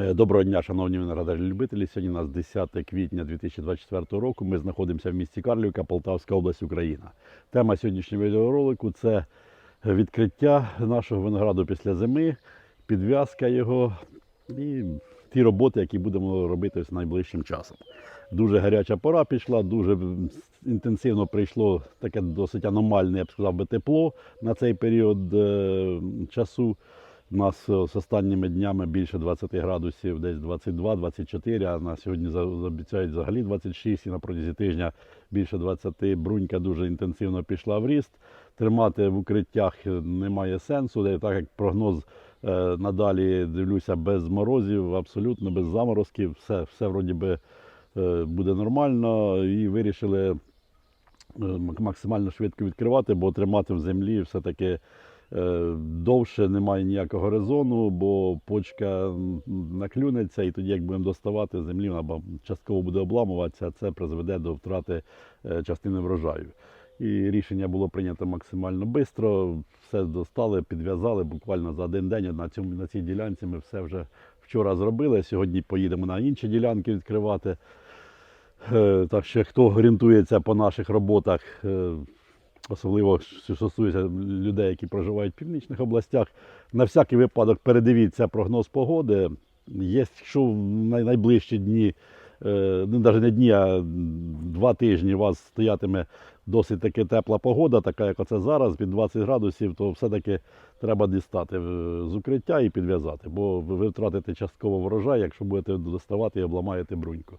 Е, Доброго дня, шановні виноградарі-любителі. Сьогодні у нас 10 квітня 2024 року. Ми знаходимося в місті Карлівка, Полтавська область, Україна. Тема сьогоднішнього відеоролику це відкриття нашого винограду після зими, підв'язка його і ті роботи, які будемо робити ось найближчим часом. Дуже гаряча пора пішла, дуже інтенсивно прийшло таке досить аномальне, я б сказав би, тепло на цей період е, часу. У нас е, з останніми днями більше 20 градусів, десь 22-24, а на сьогодні обіцяють взагалі 26 і на протязі тижня більше 20. Брунька дуже інтенсивно пішла в ріст. Тримати в укриттях немає сенсу, так як прогноз е, надалі дивлюся без морозів, абсолютно без заморозків, все, все вроді би е, буде нормально і вирішили максимально швидко відкривати, бо тримати в землі все-таки довше немає ніякого резону, бо почка наклюнеться, і тоді, як будемо доставати землі, вона частково буде обламуватися, а це призведе до втрати е, частини врожаю. І рішення було прийнято максимально швидко, все достали, підв'язали буквально за один день. На, цьому, на цій ділянці ми все вже вчора зробили. Сьогодні поїдемо на інші ділянки відкривати. Е, Так що хто орієнтується по наших роботах, е, особливо що стосується людей, які проживають в північних областях, на всякий випадок передивіться прогноз погоди. Є, якщо в найближчі дні, е, ну навіть не дні, а два тижні у вас стоятиме досить таки тепла погода, така як оце зараз, під 20 градусів, то все-таки треба дістати е, з укриття і підв'язати, бо ви втратите частково врожай, якщо будете доставати і обламаєте бруньку.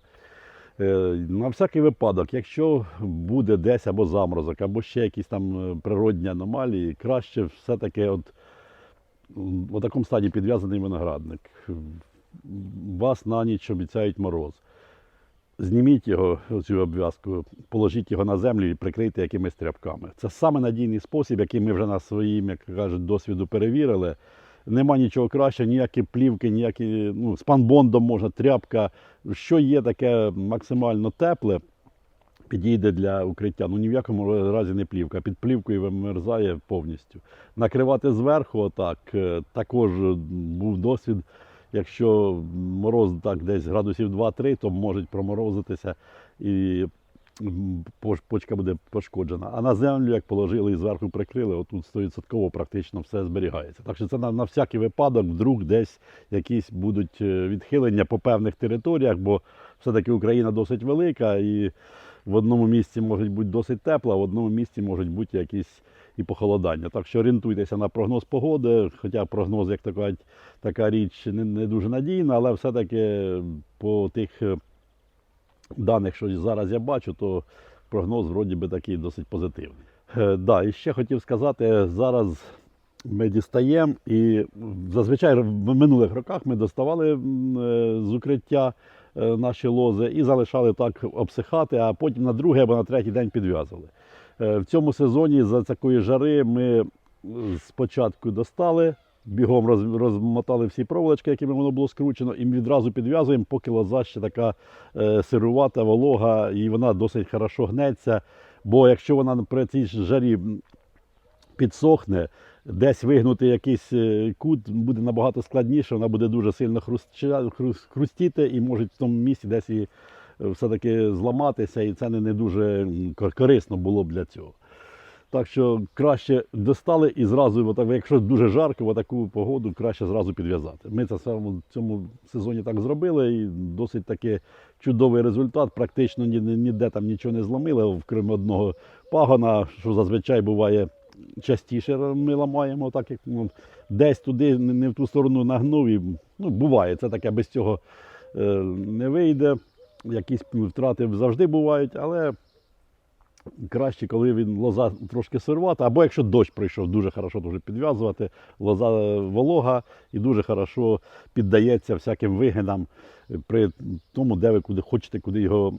Е, На всякий випадок, якщо буде десь або заморозок, або ще якісь там е, природні аномалії, краще все-таки от в такому стані підв'язаний виноградник. Вас на ніч обіцяють мороз. Зніміть його, цю обв'язку, положіть його на землю і прикрийте якимись тряпками. Це саме надійний спосіб, який ми вже на своїм, як кажуть, досвіду перевірили. Нема нічого краще, ніякі плівки, ніякі ну, з панбондом можна, тряпка. Що є таке максимально тепле, підійде для укриття. Ну ні в якому разі не плівка. Під плівкою вимерзає повністю. Накривати зверху, отак, е, також був досвід. Якщо мороз так десь градусів 2-3, то можуть проморозитися і почка буде пошкоджена. А на землю, як положили і зверху прикрили, отут 100% практично все зберігається. Так що це на, на всякий випадок, вдруг десь якісь будуть е, відхилення по певних територіях, бо все-таки Україна досить велика і в одному місці може бути досить тепло, а в одному місці можуть бути якісь і похолодання. Так що орієнтуйтеся на прогноз погоди, хоча прогноз, як кажуть, така річ не, не дуже надійна, але все-таки по тих даних, що зараз я бачу, то прогноз вроді би такий досить позитивний. Е, да, і ще хотів сказати, зараз ми дістаємо і зазвичай в минулих роках ми доставали е, з укриття е, наші лози і залишали так обсихати, а потім на другий або на третій день підв'язували. Е, В цьому сезоні за такої жари ми спочатку достали, бігом роз, розмотали всі проволочки, якими воно було скручено, і ми відразу підв'язуємо, поки лоза ще така е, сирувата, волога, і вона досить хорошо гнеться. Бо якщо вона при цій жарі підсохне, десь вигнути якийсь е, кут буде набагато складніше, вона буде дуже сильно хрустіти і може в тому місці десь і е, все-таки зламатися, і це не, не дуже корисно було б для цього. Так що краще достали і зразу, якщо дуже жарко, в таку погоду краще зразу підв'язати. Ми це в цьому сезоні так зробили, і досить таки чудовий результат. Практично ні- ні- ніде там нічого не зломили, окрім одного пагона, що зазвичай буває частіше ми ламаємо, так як ну, десь туди не в ту сторону нагнув. І, ну, буває, це таке без цього е, не вийде. Якісь втрати завжди бувають, але краще, коли він лоза трошки сирвата, або якщо дощ прийшов, дуже хорошо дуже підв'язувати, лоза волога і дуже хорошо піддається всяким вигинам при тому, де ви куди хочете, куди його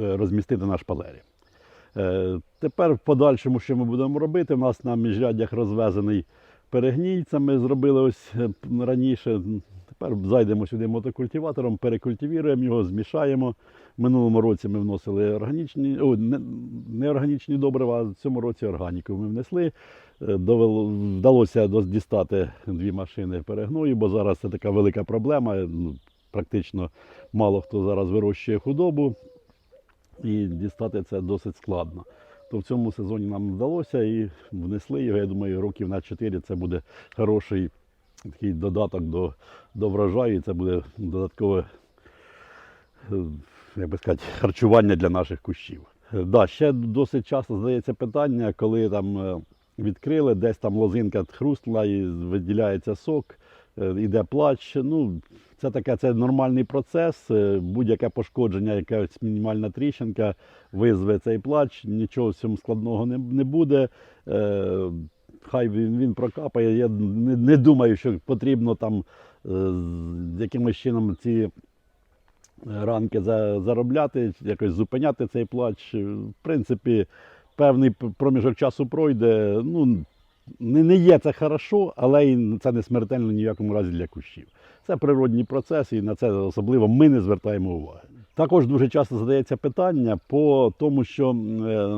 е, розмістити на шпалері. Е, Тепер в подальшому, що ми будемо робити, у нас на міжряддях розвезений перегній. Це ми зробили ось е, раніше. Тепер зайдемо сюди мотокультиватором, перекультивіруємо його, змішаємо. Минулому році ми вносили органічні, о, не, не органічні добрива, а в цьому році органіку ми внесли. Е, Довело, вдалося дістати дві машини перегною, бо зараз це така велика проблема. Ну, Практично мало хто зараз вирощує худобу, і дістати це досить складно. То в цьому сезоні нам вдалося і внесли його. Я думаю, років на 4 це буде хороший такий додаток до, до врожаю. і Це буде додаткове е, як би сказати, харчування для наших кущів. Е, Да, ще досить часто задається питання, коли там е, відкрили, десь там лозинка хрустла і виділяється сок, е, іде плач. Ну, це таке це нормальний процес. Будь-яке пошкодження, якась мінімальна тріщинка визве цей плач, нічого в цьому складного не, не буде. Е, Хай він, він прокапає. Я не, не думаю, що потрібно там е, з якимось чином ці ранки за- заробляти, якось зупиняти цей плач. В принципі, певний проміжок часу пройде. Ну, не, не є це хорошо, але і це не смертельно ні в якому разі для кущів. Це природні процеси, і на це особливо ми не звертаємо уваги. Також дуже часто задається питання по тому, що, е,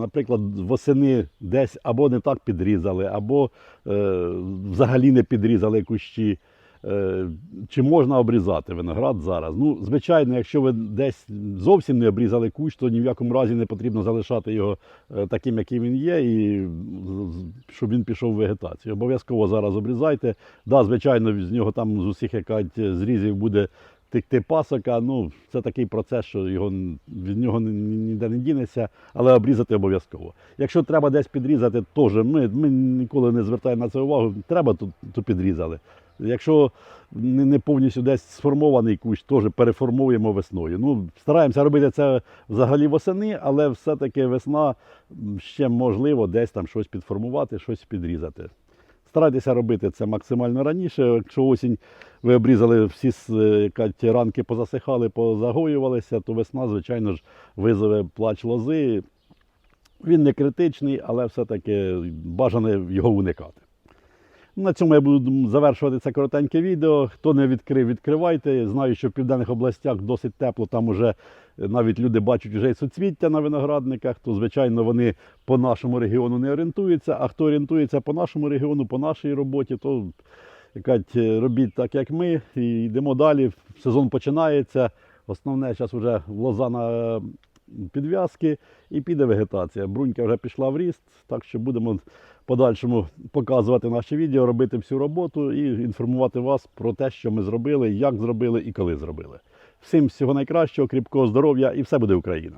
наприклад, восени десь або не так підрізали, або е, взагалі не підрізали кущі. Е, Чи можна обрізати виноград зараз? Ну, звичайно, якщо ви десь зовсім не обрізали кущ, то ні в якому разі не потрібно залишати його е, таким, яким він є, і щоб він пішов в вегетацію. Обов'язково зараз обрізайте. Да, звичайно, з нього там з усіх якась зрізів буде текти пасока. Ну, це такий процес, що його від нього ні- ні- ніде не дінеться, але обрізати обов'язково. Якщо треба десь підрізати, теж ми, ми ніколи не звертаємо на це увагу. Треба, то, то підрізали. Якщо не повністю десь сформований кущ, теж переформуємо весною. Ну, стараємося робити це взагалі восени, але все-таки весна ще можливо десь там щось підформувати, щось підрізати. Старайтеся робити це максимально раніше. Якщо осінь ви обрізали всі е, ті ранки позасихали, позагоювалися, то весна, звичайно ж, визове плач лози. Він не критичний, але все-таки бажано його уникати. На цьому я буду завершувати це коротеньке відео. Хто не відкрив, відкривайте. Знаю, що в південних областях досить тепло, там уже навіть люди бачать вже і суцвіття на виноградниках, то звичайно вони по нашому регіону не орієнтуються. А хто орієнтується по нашому регіону, по нашій роботі, то якать, робіть так, як ми, і йдемо далі. Сезон починається. Основне зараз вже лоза на підв'язки і піде вегетація. Брунька вже пішла в ріст, так що будемо подальшому показувати наші відео, робити всю роботу і інформувати вас про те, що ми зробили, як зробили і коли зробили. Всім всього найкращого, кріпкого здоров'я і все буде Україна!